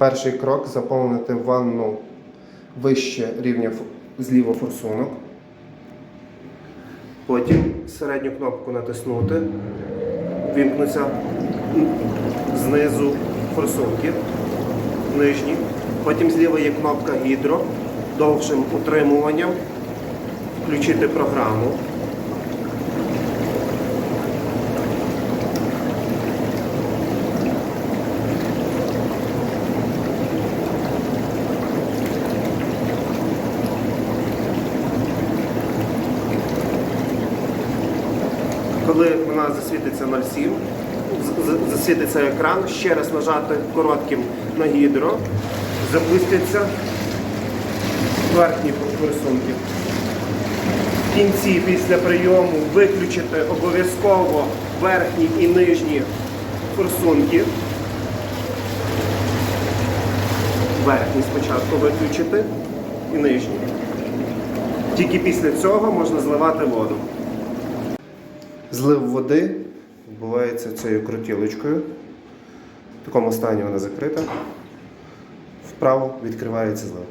Перший крок заповнити ванну вище рівня зліва форсунок. Потім середню кнопку натиснути. Вімкнуться знизу форсунки нижні. Потім зліва є кнопка гідро. Довшим утримуванням включити програму. Коли вона засвітиться 0,7, з- з- засвітиться екран, ще раз нажати коротким на гідро, запустяться верхні форсунки. В кінці після прийому виключити обов'язково верхні і нижні форсунки. Верхні спочатку виключити і нижні. Тільки після цього можна зливати воду. Злив води відбувається цією крутілочкою. В такому стані вона закрита. Вправо відкривається злив.